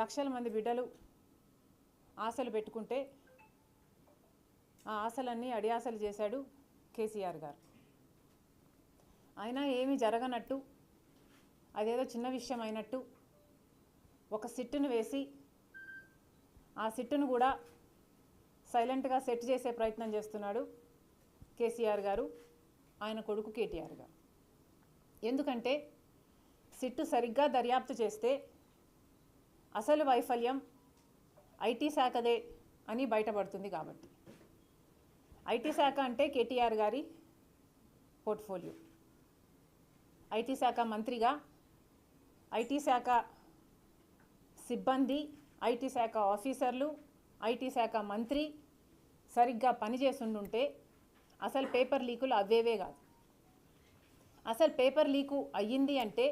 లక్షల మంది బిడ్డలు ఆశలు పెట్టుకుంటే ఆ ఆశలన్నీ అడియాసలు చేశాడు కేసీఆర్ గారు. అయినా ఏమీ జరగనట్టు అదేదో చిన్న విషయం అయినట్టు ఒక సిట్టును వేసి ఆ సిట్టును కూడా సైలెంట్గా సెట్ చేసే ప్రయత్నం చేస్తున్నాడు కేసీఆర్ గారు ఆయన కొడుకు కేటీఆర్ గారు. ఎందుకంటే సిట్టు సరిగ్గా దర్యాప్తు చేస్తే అసలు వైఫల్యం ఐటీ శాఖదే అని బయటపడుతుంది కాబట్టి. ఐటీ శాఖ అంటే కేటీఆర్ గారి పోర్ట్ఫోలియో. ఐటీ శాఖ మంత్రిగా ఐటీ శాఖ సిబ్బంది ఐటీ శాఖ ఆఫీసర్లు ఐటీ శాఖ మంత్రి సరిగ్గా పనిచేస్తుండుంటే అసలు పేపర్ లీకులు అవేవే కాదు. అసలు పేపర్ లీకు అయ్యింది అంటే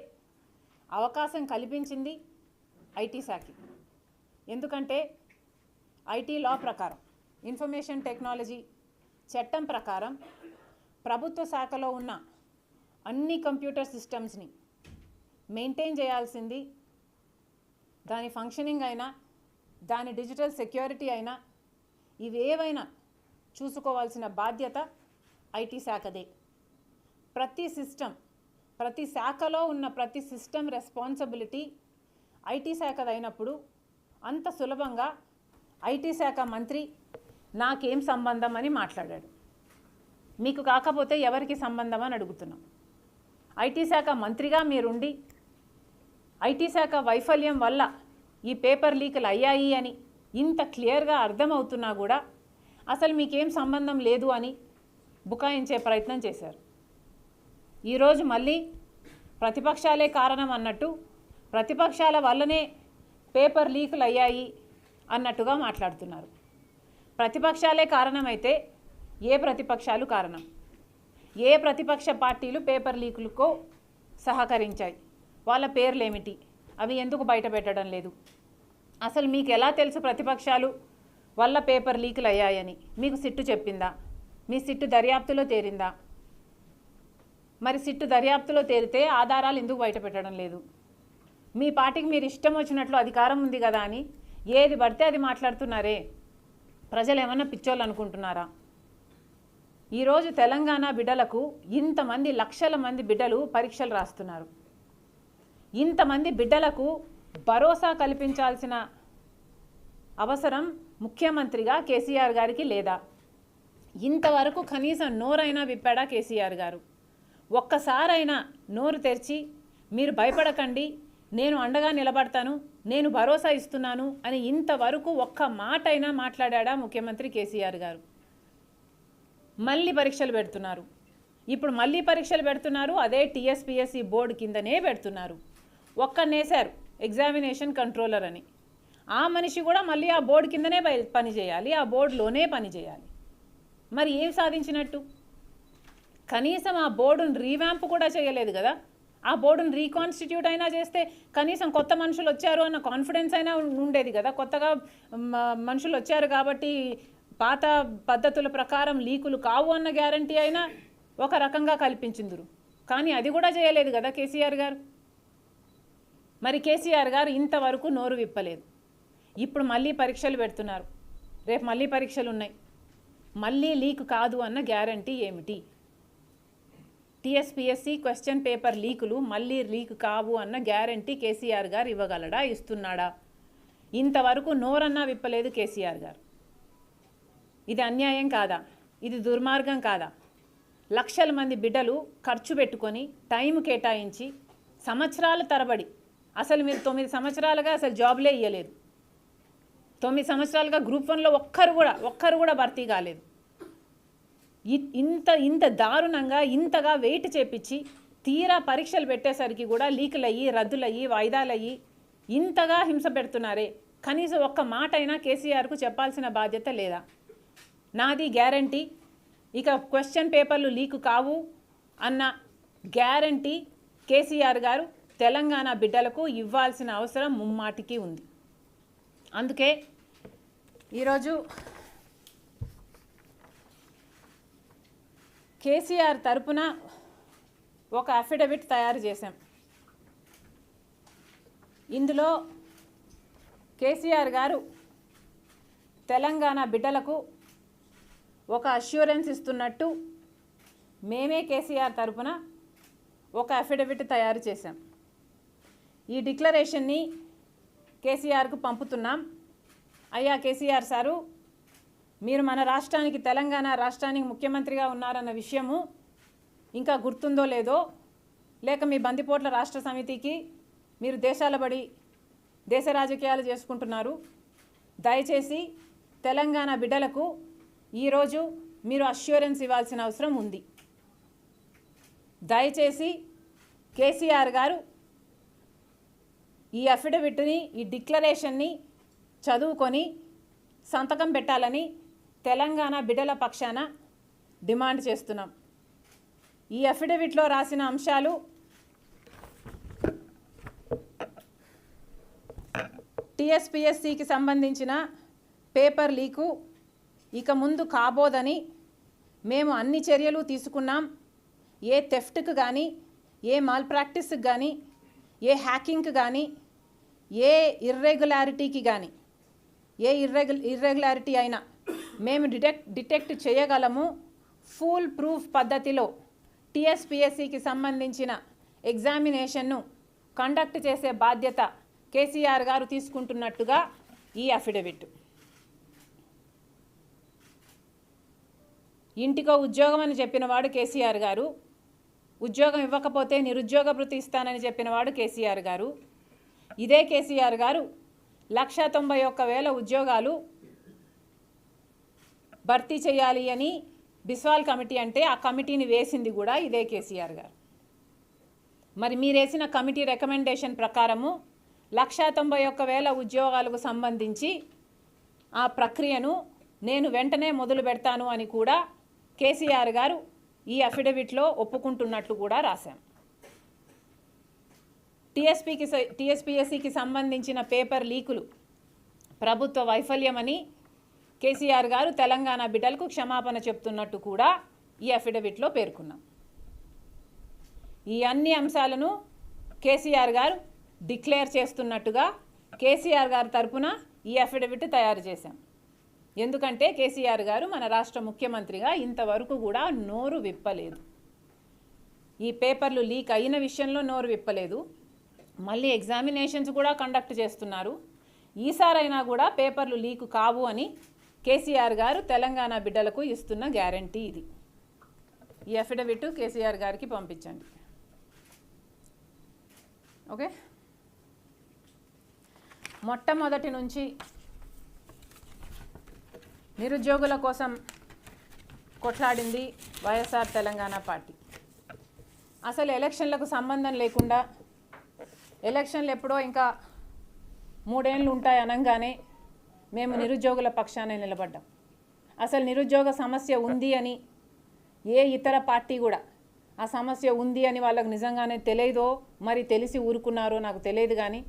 అవకాశం కల్పించింది ఐటీ శాఖకి. ఎందుకంటే ఐటీ లా ప్రకారం ఇన్ఫర్మేషన్ టెక్నాలజీ చట్టం ప్రకారం ప్రభుత్వ శాఖలో ఉన్న అన్ని కంప్యూటర్ సిస్టమ్స్ని మెయింటైన్ చేయాల్సింది దాని ఫంక్షనింగ్ అయినా దాని డిజిటల్ సెక్యూరిటీ అయినా ఇవేవైనా చూసుకోవాల్సిన బాధ్యత ఐటీ శాఖదే. ప్రతి సిస్టమ్ ప్రతి శాఖలో ఉన్న ప్రతి సిస్టమ్ రెస్పాన్సిబిలిటీ ఐటీ శాఖదైనప్పుడు అంత సులభంగా ఐటీ శాఖ మంత్రి నాకేం సంబంధం అని మాట్లాడాడు. మీకు కాకపోతే ఎవరికి సంబంధం అని అడుగుతున్నాం. ఐటీ శాఖ మంత్రిగా మీరుండి ఐటీ శాఖ వైఫల్యం వల్ల ఈ పేపర్ లీకులు అయ్యాయి అని ఇంత క్లియర్గా అర్థమవుతున్నా కూడా అసలు మీకేం సంబంధం లేదు అని బుకాయించే ప్రయత్నం చేశారు. ఈరోజు మళ్ళీ ప్రతిపక్షాలే కారణం అన్నట్టు ప్రతిపక్షాల వల్లనే పేపర్ లీకులు అయ్యాయి అన్నట్టుగా మాట్లాడుతున్నారు. ప్రతిపక్షాలే కారణమైతే ఏ ప్రతిపక్షాలు కారణం? ఏ ప్రతిపక్ష పార్టీలు పేపర్ లీకులకు సహకరించాయి? వాళ్ళ పేర్లేమిటి? అవి ఎందుకు బయట పెట్టడం లేదు? అసలు మీకు ఎలా తెలుసు ప్రతిపక్షాలు వల్ల పేపర్ లీకులు అయ్యాయని? మీకు సిట్టు చెప్పిందా? మీ సిట్టు దర్యాప్తులో తేరిందా? మరి సిట్టు దర్యాప్తులో తేరితే ఆధారాలు ఎందుకు బయట పెట్టడం లేదు? మీ పార్టీకి మీరు ఇష్టం వచ్చినట్లు అధికారం ఉంది కదా అని ఏది పడితే అది మాట్లాడుతున్నారే. ప్రజలు ఏమన్నా పిచ్చోళ్ళు అనుకుంటున్నారా? ఈరోజు తెలంగాణ బిడ్డలకు ఇంతమంది లక్షల మంది బిడ్డలు పరీక్షలు రాస్తున్నారు. ఇంతమంది బిడ్డలకు భరోసా కల్పించాల్సిన అవసరం ముఖ్యమంత్రిగా కేసీఆర్ గారికి లేదా? ఇంతవరకు కనీసం నోరైనా విప్పాడా కేసీఆర్ గారు? ఒక్కసారైనా నోరు తెరిచి మీరు భయపడకండి నేను అండగా నిలబడతాను నేను భరోసా ఇస్తున్నాను అని ఇంతవరకు ఒక్క మాట అయినా మాట్లాడా ముఖ్యమంత్రి కేసీఆర్ గారు? మళ్ళీ పరీక్షలు పెడుతున్నారు. ఇప్పుడు మళ్ళీ పరీక్షలు పెడుతున్నారు అదే టీఎస్పిఎస్సి బోర్డు కిందనే పెడుతున్నారు. ఒక్కనేసారు ఎగ్జామినేషన్ కంట్రోలర్ అని. ఆ మనిషి కూడా మళ్ళీ ఆ బోర్డు కిందనే పనిచేయాలి పని చేయాలి ఆ బోర్డులోనే పని చేయాలి. మరి ఏం సాధించినట్టు? కనీసం ఆ బోర్డును రీవ్యాంప్ కూడా చేయలేదు కదా? ఆ బోర్డును రీకాన్స్టిట్యూట్ అయినా చేస్తే కనీసం కొత్త మనుషులు వచ్చారు అన్న కాన్ఫిడెన్స్ అయినా ఉండేది కదా. కొత్తగా మనుషులు వచ్చారు కాబట్టి పాత పద్ధతుల ప్రకారం లీకులు కావు అన్న గ్యారంటీ అయినా ఒక రకంగా కల్పించిందురు. కానీ అది కూడా చేయలేదు కదా కేసీఆర్ గారు. మరి కేసీఆర్ గారు ఇంతవరకు నోరు విప్పలేదు. ఇప్పుడు మళ్ళీ పరీక్షలు పెడుతున్నారు. రేపు మళ్ళీ పరీక్షలు ఉన్నాయి. మళ్ళీ లీక్ కాదు అన్న గ్యారంటీ ఏమిటి? టీఎస్పీఎస్సీ క్వశ్చన్ పేపర్ లీకులు మళ్ళీ లీక్ కావు అన్న గ్యారంటీ కేసీఆర్ గారు ఇవ్వగలడా ఇస్తున్నాడా? ఇంతవరకు నోరన్నా విప్పలేదు కేసీఆర్ గారు. ఇది అన్యాయం కాదా? ఇది దుర్మార్గం కాదా? లక్షల మంది బిడ్డలు ఖర్చు పెట్టుకొని టైం కేటాయించి సంవత్సరాల తరబడి అసలు మీరు తొమ్మిది సంవత్సరాలుగా అసలు జాబ్లే ఇవ్వలేదు తొమ్మిది సంవత్సరాలుగా గ్రూప్ వన్లో ఒక్కరు కూడా ఒక్కరు కూడా భర్తీ కాలేదు. ఇంత ఇంత దారుణంగా ఇంతగా వెయిట్ చేపించి తీరా పరీక్షలు పెట్టేసరికి కూడా లీకులయ్యి రద్దులయ్యి వాయిదాలయ్యి ఇంతగా హింస పెడుతున్నారే. కనీసం ఒక్క మాట అయినా కేసీఆర్కు చెప్పాల్సిన బాధ్యత లేదా? నాది గ్యారంటీ. ఇక క్వశ్చన్ పేపర్లు లీక్ కావు అన్న గ్యారంటీ కేసీఆర్ గారు తెలంగాణ బిడ్డలకు ఇవ్వాల్సిన అవసరం ముమ్మాటికి ఉంది. అందుకే ఈరోజు కేసీఆర్ తరపున ఒక అఫిడవిట్ తయారు చేశాం. ఇందులో కేసీఆర్ గారు తెలంగాణ బిడ్డలకు ఒక అష్యూరెన్స్ ఇస్తున్నట్టు మేమే కేసీఆర్ తరపున ఒక అఫిడవిట్ తయారు చేశాం. ఈ డిక్లరేషన్ని కేసీఆర్కు పంపుతున్నాం. అయ్యా కేసీఆర్ సారు మీరు మన రాష్ట్రానికి తెలంగాణ రాష్ట్రానికి ముఖ్యమంత్రిగా ఉన్నారన్న విషయము ఇంకా గుర్తుందో లేదో లేక మీ బందిపోట్ల రాష్ట్ర సమితికి మీరు దేశాల బడి దేశ రాజకీయాలు చేసుకుంటున్నారు. దయచేసి తెలంగాణ బిడ్డలకు ఈరోజు మీరు అష్యూరెన్స్ ఇవ్వాల్సిన అవసరం ఉంది. దయచేసి కేసీఆర్ గారు ఈ అఫిడవిట్ని ఈ డిక్లరేషన్ని చదువుకొని సంతకం పెట్టాలని తెలంగాణ బిడ్డల పక్షాన డిమాండ్ చేస్తున్నాం. ఈ అఫిడవిట్లో రాసిన అంశాలు టీఎస్పిఎస్సికి సంబంధించిన పేపర్ లీకు ఇక ముందు కాబోదని మేము అన్ని చర్యలు తీసుకున్నాం. ఏ థెఫ్ట్కు కానీ ఏ మాల్ ప్రాక్టీస్కి కానీ ఏ హ్యాకింగ్కి కానీ ఏ ఇర్రెగ్యులారిటీకి కానీ ఏ ఇర్రెగ్యు ఇర్రెగ్యులారిటీ అయినా మేము డిటెక్ట్ డిటెక్ట్ చేయగలము ఫుల్ ప్రూఫ్ పద్ధతిలో టీఎస్పిఎస్సికి సంబంధించిన ఎగ్జామినేషన్ను కండక్ట్ చేసే బాధ్యత కేసీఆర్ గారు తీసుకుంటున్నట్టుగా ఈ అఫిడవిట్. ఇంటికో ఉద్యోగం అని చెప్పినవాడు కేసీఆర్ గారు. ఉద్యోగం ఇవ్వకపోతే నిరుద్యోగ భృతి ఇస్తానని చెప్పినవాడు కేసీఆర్ గారు. ఇదే కేసీఆర్ గారు. లక్ష తొంభై ఒక్క వేల ఉద్యోగాలు భర్తీ చేయాలి అని బిస్వాల్ కమిటీ అంటే ఆ కమిటీని వేసింది కూడా ఇదే కేసీఆర్ గారు. మరి మీరేసిన కమిటీ రికమెండేషన్ ప్రకారము లక్షా తొంభై ఒక్క వేల ఉద్యోగాలకు సంబంధించి ఆ ప్రక్రియను నేను వెంటనే మొదలు పెడతాను అని కూడా కేసీఆర్ గారు ఈ అఫిడవిట్లో ఒప్పుకుంటున్నట్లు కూడా రాశాం. టీఎస్పీకి టీఎస్పీఎస్సికి సంబంధించిన పేపర్ లీకులు ప్రభుత్వ వైఫల్యమని కేసీఆర్ గారు తెలంగాణ బిడ్డలకు క్షమాపణ చెప్తున్నట్టు కూడా ఈ అఫిడవిట్లో పేర్కొన్నాం. ఈ అన్ని అంశాలను కేసీఆర్ గారు డిక్లేర్ చేస్తున్నట్టుగా కేసీఆర్ గారి తరపున ఈ అఫిడవిట్ తయారు చేశాం. ఎందుకంటే కేసీఆర్ గారు మన రాష్ట్ర ముఖ్యమంత్రిగా ఇంతవరకు కూడా నోరు విప్పలేదు. ఈ పేపర్లు లీక్ అయిన విషయంలో నోరు విప్పలేదు. మళ్ళీ ఎగ్జామినేషన్స్ కూడా కండక్ట్ చేస్తున్నారు. ఈసారైనా కూడా పేపర్లు లీక్ కావు అని కేసీఆర్ గారు తెలంగాణ బిడ్డలకు ఇస్తున్న గ్యారంటీ ఇది. ఈ అఫిడవిట్ కేసీఆర్ గారికి పంపించండి. ఓకే? మొట్టమొదటి నుంచి నిరుద్యోగుల కోసం కొట్లాడింది వైఎస్ఆర్ తెలంగాణ పార్టీ. అసలు ఎలక్షన్లకు సంబంధం లేకుండా ఎలక్షన్లు ఎప్పుడో ఇంకా మూడేళ్ళు ఉంటాయి అనగానే మేము నిరుద్యోగుల పక్షానే నిలబడ్డాం. అసలు నిరుద్యోగ సమస్య ఉంది అని ఏ ఇతర పార్టీ కూడా ఆ సమస్య ఉంది అని వాళ్ళకు నిజంగానే తెలియదో మరి తెలిసి ఊరుకున్నారో నాకు తెలియదు కానీ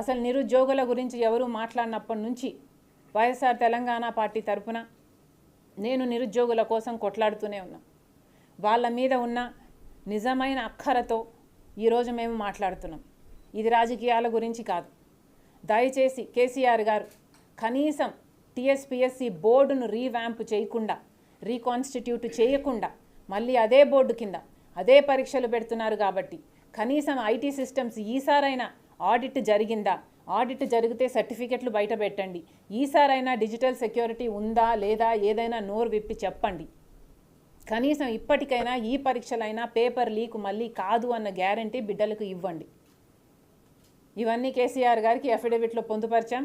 అసలు నిరుద్యోగుల గురించి ఎవరు మాట్లాడినప్పటి నుంచి వైఎస్ఆర్ తెలంగాణ పార్టీ తరపున నేను నిరుద్యోగుల కోసం కొట్లాడుతూనే ఉన్నా. వాళ్ళ మీద ఉన్న నిజమైన అక్కరతో ఈరోజు మేము మాట్లాడుతున్నాం. ఇది రాజకీయాల గురించి కాదు. దయచేసి కేసీఆర్ గారు కనీసం టీఎస్పిఎస్సి బోర్డును రీవ్యాంప్ చేయకుండా రీకాన్స్టిట్యూట్ చేయకుండా మళ్ళీ అదే బోర్డు కింద అదే పరీక్షలు పెడుతున్నారు కాబట్టి కనీసం ఐటీ సిస్టమ్స్ ఈసారైనా ఆడిట్ జరిగిందా? ఆడిట్ జరిగితే సర్టిఫికెట్లు బయట పెట్టండి. ఈసారైనా డిజిటల్ సెక్యూరిటీ ఉందా లేదా ఏదైనా నోరు విప్పి చెప్పండి. కనీసం ఇప్పటికైనా ఈ పరీక్షలైనా పేపర్ లీక్ మళ్ళీ కాదు అన్న గ్యారంటీ బిడ్డలకు ఇవ్వండి. ఇవన్నీ కేసీఆర్ గారికి అఫిడవిట్లో పొందుపరిచాం.